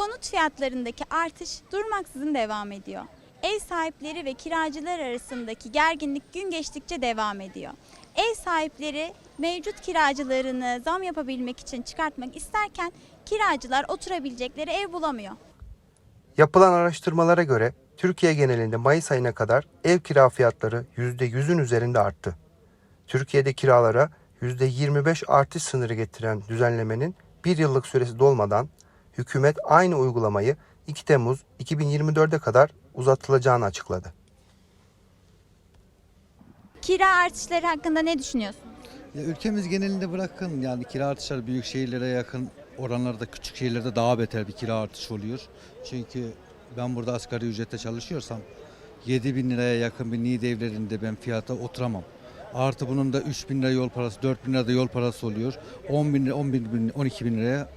Konut fiyatlarındaki artış durmaksızın devam ediyor. Ev sahipleri ve kiracılar arasındaki gerginlik gün geçtikçe devam ediyor. Ev sahipleri mevcut kiracılarını zam yapabilmek için çıkartmak isterken kiracılar oturabilecekleri ev bulamıyor. Yapılan araştırmalara göre Türkiye genelinde Mayıs ayına kadar ev kira fiyatları %100'ün üzerinde arttı. Türkiye'de kiralara %25 artış sınırı getiren düzenlemenin bir yıllık süresi dolmadan hükümet aynı uygulamayı 2 Temmuz 2024'e kadar uzatılacağını açıkladı. Kira artışları hakkında ne düşünüyorsunuz? Ya ülkemiz genelinde bırakın yani kira artışları büyük şehirlere yakın oranlarda küçük şehirlerde daha beter bir kira artışı oluyor. Çünkü ben burada asgari ücrette çalışıyorsam 7 bin liraya yakın bir niğde evlerinde ben fiyata oturamam. Artı bunun da 3 bin lira yol parası, 4 bin lira da yol parası oluyor. 10 bin, lira, 10 bin, 12 bin liraya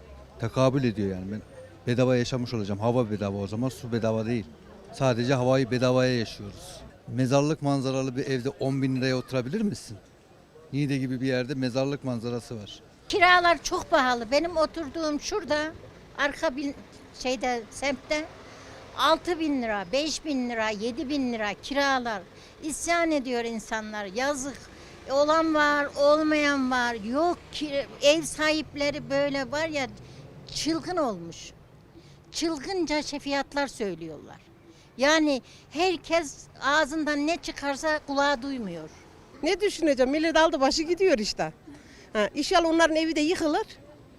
tekabül ediyor yani ben bedava yaşamış olacağım. Hava bedava o zaman su bedava değil. Sadece havayı bedavaya yaşıyoruz. Mezarlık manzaralı bir evde 10 bin liraya oturabilir misin? Niğde gibi bir yerde mezarlık manzarası var. Kiralar çok pahalı. Benim oturduğum şurada arka bin, şeyde semtte 6 bin lira, 5 bin lira, 7 bin lira kiralar. İsyan ediyor insanlar. Yazık. Olan var, olmayan var. Yok ev sahipleri böyle var ya çılgın olmuş. Çılgınca fiyatlar söylüyorlar. Yani herkes ağzından ne çıkarsa kulağı duymuyor. Ne düşüneceğim? Millet aldı başı gidiyor işte. Ha, inşallah onların evi de yıkılır.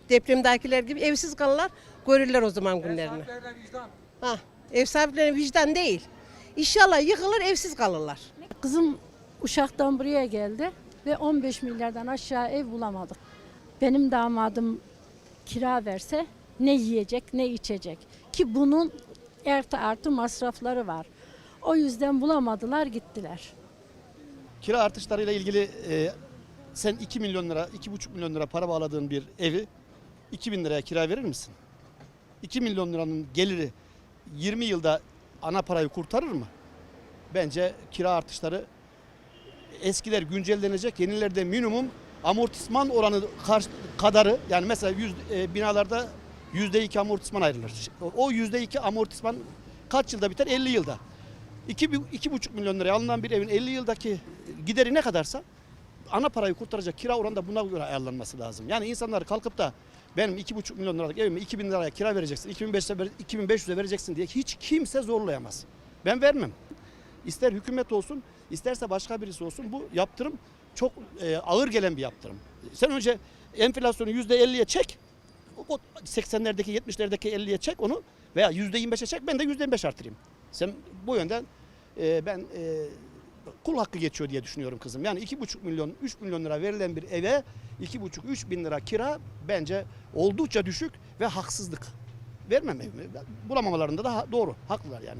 Depremdekiler gibi evsiz kalırlar. Görürler o zaman günlerini. Ha, ev sahiplerine vicdan değil. İnşallah yıkılır evsiz kalırlar. Kızım Uşak'tan buraya geldi ve 15 milyardan aşağı ev bulamadık. Benim damadım kira verse ne yiyecek ne içecek ki bunun artı artı masrafları var. O yüzden bulamadılar gittiler. Kira artışlarıyla ilgili e, sen 2 milyon lira, 2,5 milyon lira para bağladığın bir evi 2 bin liraya kira verir misin? 2 milyon liranın geliri 20 yılda ana parayı kurtarır mı? Bence kira artışları eskiler güncellenecek, yenilerde minimum amortisman oranı kadarı yani mesela yüz, e, binalarda yüzde iki amortisman ayrılır. O yüzde iki amortisman kaç yılda biter? 50 yılda. 2, 2,5 milyon liraya alınan bir evin 50 yıldaki gideri ne kadarsa ana parayı kurtaracak kira oranı da buna göre ayarlanması lazım. Yani insanlar kalkıp da benim 2,5 milyon liralık evime 2000 liraya kira vereceksin, 2500'e ver- 2500'e vereceksin diye hiç kimse zorlayamaz. Ben vermem. İster hükümet olsun, isterse başka birisi olsun bu yaptırım çok e, ağır gelen bir yaptırım. Sen önce enflasyonu %50'ye çek, o 80'lerdeki 70'lerdeki 50'ye çek onu veya %25'e çek ben de %25 artırayım. Sen bu yönden e, ben e, kul hakkı geçiyor diye düşünüyorum kızım. Yani 2,5 milyon 3 milyon lira verilen bir eve 2,5-3 bin lira kira bence oldukça düşük ve haksızlık. Vermem evimi. Bulamamalarında da doğru. Haklılar yani.